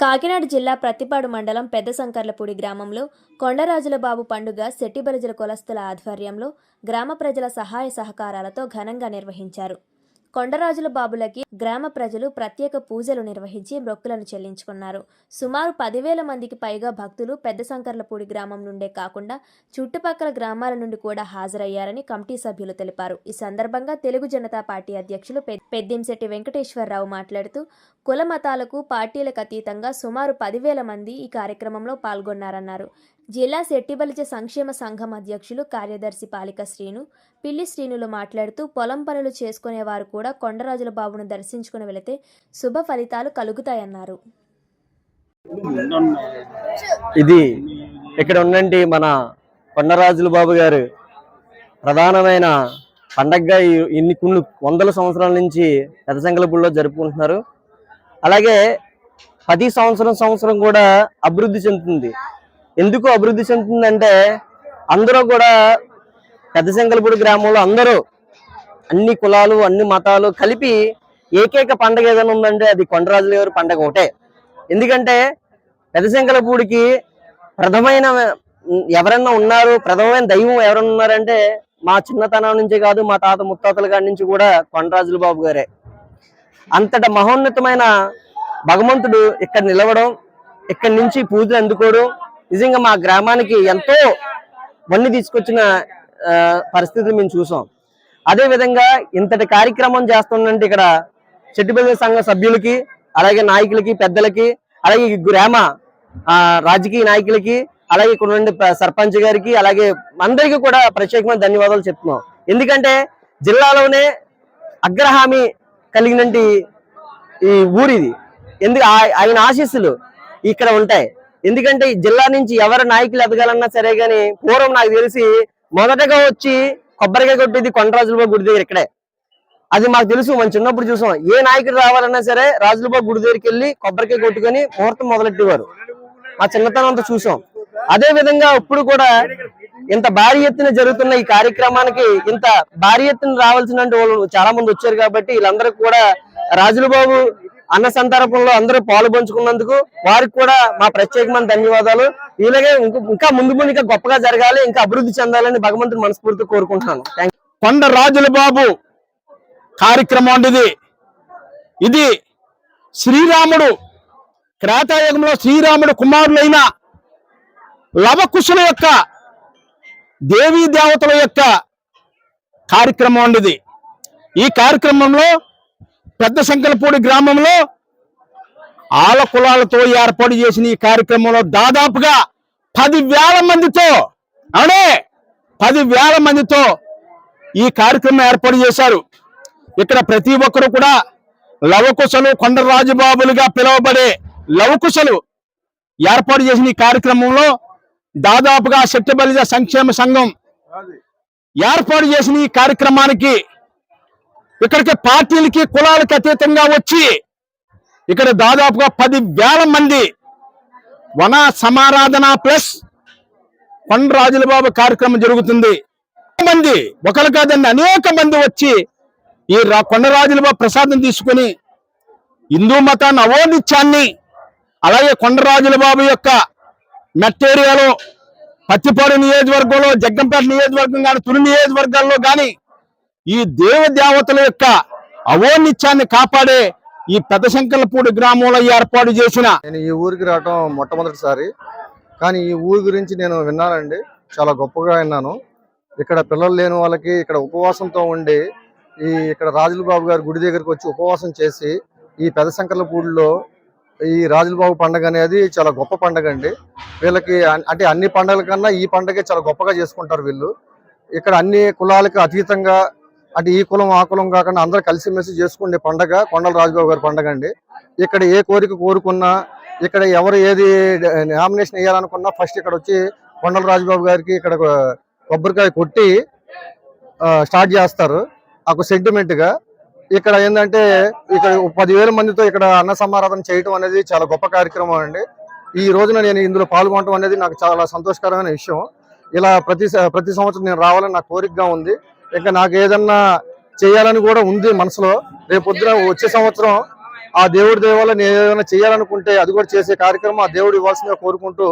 కాకినాడ జిల్లా ప్రతిపాడు మండలం పెద్ద శంకర్లపూడి గ్రామంలో కొండరాజుల బాబు పండుగ శెట్టిబలిజల కులస్తుల ఆధ్వర్యంలో గ్రామ ప్రజల సహాయ సహకారాలతో ఘనంగా నిర్వహించారు. కొండరాజుల బాబులకి గ్రామ ప్రజలు ప్రత్యేక పూజలు నిర్వహించి మొక్కులను చెల్లించుకున్నారు. సుమారు పదివేల మందికి పైగా భక్తులు పెద్ద శంకర్లపూడి గ్రామం నుండే కాకుండా చుట్టుపక్కల గ్రామాల నుండి కూడా హాజరయ్యారని కమిటీ సభ్యులు తెలిపారు. ఈ సందర్భంగా తెలుగు జనతా పార్టీ అధ్యక్షులు పెద్దింశెట్టి వెంకటేశ్వరరావు మాట్లాడుతూ కుల మతాలకు పార్టీలకు అతీతంగా సుమారు పదివేల మంది ఈ కార్యక్రమంలో పాల్గొన్నారన్నారు. జిల్లా శెట్టిబలిజ సంక్షేమ సంఘం అధ్యక్షులు కార్యదర్శి పాలిక శ్రీను పిల్లి శ్రీనులు మాట్లాడుతూ పొలం పనులు చేసుకునేవారు కూడా కొండరాజుల బాబును దర్శించుకుని వెళితే శుభ ఫలితాలు కలుగుతాయన్నారు. ఇది ఇక్కడ ఉన్నంటి మన కొండరాజుల బాబు గారు ప్రధానమైన పండగగా ఇన్ని కొన్ని వందల సంవత్సరాల నుంచి పెదసంగలపూడిలో జరుపుకుంటున్నారు. అలాగే ప్రతి సంవత్సరం సంవత్సరం కూడా అభివృద్ధి చెందుతుంది. ఎందుకు అభివృద్ధి చెందుతుందంటే అందరూ కూడా పెద్దశంకలపూడి గ్రామంలో అందరూ అన్ని కులాలు అన్ని మతాలు కలిపి ఏకైక పండగ ఏదైనా ఉందంటే అది కొండరాజుల గారి పండగ ఒకటే. ఎందుకంటే పెదశంకలపూడికి ప్రథమైన ఎవరన్నా ఉన్నారు ప్రథమైన దైవం ఎవరన్నా ఉన్నారంటే మా చిన్నతనం నుంచి కాదు మా తాత ముత్తాతల గారి నుంచి కూడా కొండరాజుల బాబు గారే. అంతట మహోన్నతమైన భగవంతుడు ఇక్కడ నిలవడం ఇక్కడి నుంచి పూజలు అందుకోవడం నిజంగా మా గ్రామానికి ఎంతో వన్ని తీసుకొచ్చిన పరిస్థితిని మేము చూసాం. అదే విధంగా ఇంతటి కార్యక్రమం చేస్తుందంటే ఇక్కడ చెట్టుబెల్ల సంఘ సభ్యులకి అలాగే నాయకులకి పెద్దలకి అలాగే గ్రామ రాజకీయ నాయకులకి అలాగే ఇక్కడ సర్పంచ్ గారికి అలాగే అందరికీ కూడా ప్రత్యేకమైన ధన్యవాదాలు చెప్తున్నాం. ఎందుకంటే జిల్లాలోనే అగ్రహామి కలిగినటువంటి ఈ ఊరిది. ఎందుకు ఆయన ఆశీస్సులు ఇక్కడ ఉంటాయి. ఎందుకంటే ఈ జిల్లా నుంచి ఎవరు నాయకులు ఎదగాలన్నా సరే గాని పూర్వం నాకు తెలిసి మొదటగా వచ్చి కొబ్బరికాయ కొట్టేది కొండరాజులబాబు గుడి దగ్గర ఇక్కడే. అది మాకు తెలుసు మనం చిన్నప్పుడు చూసాం. ఏ నాయకుడు రావాలన్నా సరే రాజులబాబు గుడి దగ్గరికి వెళ్ళి కొబ్బరికాయ కొట్టుకొని ముహూర్తం మొదలెట్టేవారు. మా చిన్నతనం అంతా చూసాం. అదే విధంగా ఇప్పుడు కూడా ఇంత భారీ ఎత్తున జరుగుతున్న ఈ కార్యక్రమానికి ఇంత భారీ ఎత్తున రావాల్సిన వాళ్ళు చాలా మంది వచ్చారు కాబట్టి వీళ్ళందరూ కూడా రాజులబాబు అన్న సందర్భంలో అందరూ పాలు పంచుకున్నందుకు వారికి కూడా మా ప్రత్యేకమైన ధన్యవాదాలు. ఇలాగే ఇంకా ముందు ముందు ఇంకా గొప్పగా జరగాలి ఇంకా అభివృద్ధి చెందాలని భగవంతుని మనస్ఫూర్తి కోరుకుంటున్నాను. కొండ రాజుల బాబు కార్యక్రమం అండి ఇది శ్రీరాముడు క్రాతాయుగంలో శ్రీరాముడు కుమారులైన లవకుశుల యొక్క దేవీ దేవతల యొక్క కార్యక్రమం అండి ఈ కార్యక్రమంలో పెద్ద శంకలపూడి గ్రామంలో ఆల కులాలతో ఏర్పాటు చేసిన ఈ కార్యక్రమంలో దాదాపుగా పది వేల మందితో అవునే పది వేల మందితో ఈ కార్యక్రమం ఏర్పాటు చేశారు. ఇక్కడ ప్రతి ఒక్కరు కూడా లవకుశలు కొండరాజుబాబులుగా పిలువబడే లవకుశలు ఏర్పాటు చేసిన ఈ కార్యక్రమంలో దాదాపుగా శక్తిబలిజ సంక్షేమ సంఘం ఏర్పాటు చేసిన ఈ కార్యక్రమానికి ఇక్కడికి పార్టీలకి కులాలకి అతీతంగా వచ్చి ఇక్కడ దాదాపుగా పది వేల మంది వన సమారాధన ప్లస్ కొండ బాబు కార్యక్రమం జరుగుతుంది. మంది ఒకరు కాదండి అనేక మంది వచ్చి ఈ రా- కొండరాజుల బాబు ప్రసాదం తీసుకుని హిందూ మతాన్ని అవోనిత్యాన్ని అలాగే కొండరాజుల బాబు యొక్క మెట్టేరియాలో పత్తిపాడు నియోజకవర్గంలో జగ్గంపేట నియోజకవర్గం కానీ తుని నియోజకవర్గాల్లో కానీ ఈ దేవ దేవతల యొక్క అవోనిత్యాన్ని కాపాడే ఈ పెద్ద శంకర్లపూడి గ్రామంలో ఏర్పాటు చేసిన నేను ఈ ఊరికి రావటం మొట్టమొదటిసారి. కానీ ఈ ఊరి గురించి నేను విన్నానండి. చాలా గొప్పగా విన్నాను. ఇక్కడ పిల్లలు లేని వాళ్ళకి ఇక్కడ ఉపవాసంతో ఉండి ఈ ఇక్కడ రాజుల బాబు గారి గుడి దగ్గరికి వచ్చి ఉపవాసం చేసి ఈ పెద్ద శంకర్లపూడిలో ఈ రాజుల బాబు పండగ అనేది చాలా గొప్ప పండగ అండి. వీళ్ళకి అంటే అన్ని పండగల కన్నా ఈ పండగే చాలా గొప్పగా చేసుకుంటారు వీళ్ళు. ఇక్కడ అన్ని కులాలకు అతీతంగా అంటే ఈ కులం ఆ కులం కాకుండా అందరూ కలిసిమెలిసి చేసుకునే పండగ కొండల రాజుబాబు గారి పండగ అండి. ఇక్కడ ఏ కోరిక కోరుకున్నా ఇక్కడ ఎవరు ఏది నామినేషన్ వేయాలనుకున్నా ఫస్ట్ ఇక్కడ వచ్చి కొండల రాజుబాబు గారికి ఇక్కడ కొబ్బరికాయ కొట్టి స్టార్ట్ చేస్తారు. ఒక సెంటిమెంట్గా ఇక్కడ ఏంటంటే ఇక్కడ పదివేల మందితో ఇక్కడ అన్న సమారాధన చేయటం అనేది చాలా గొప్ప కార్యక్రమం అండి. ఈ రోజున నేను ఇందులో పాల్గొనడం అనేది నాకు చాలా సంతోషకరమైన విషయం. ఇలా ప్రతి ప్రతి సంవత్సరం నేను రావాలని నా కోరికగా ఉంది. ఇంకా నాకు ఏదన్నా చేయాలని కూడా ఉంది మనసులో. రేపొద్దున వచ్చే సంవత్సరం ఆ దేవుడి దేవాలయం నేను ఏదైనా చేయాలనుకుంటే అది కూడా చేసే కార్యక్రమం ఆ దేవుడు ఇవ్వాల్సిందిగా కోరుకుంటూ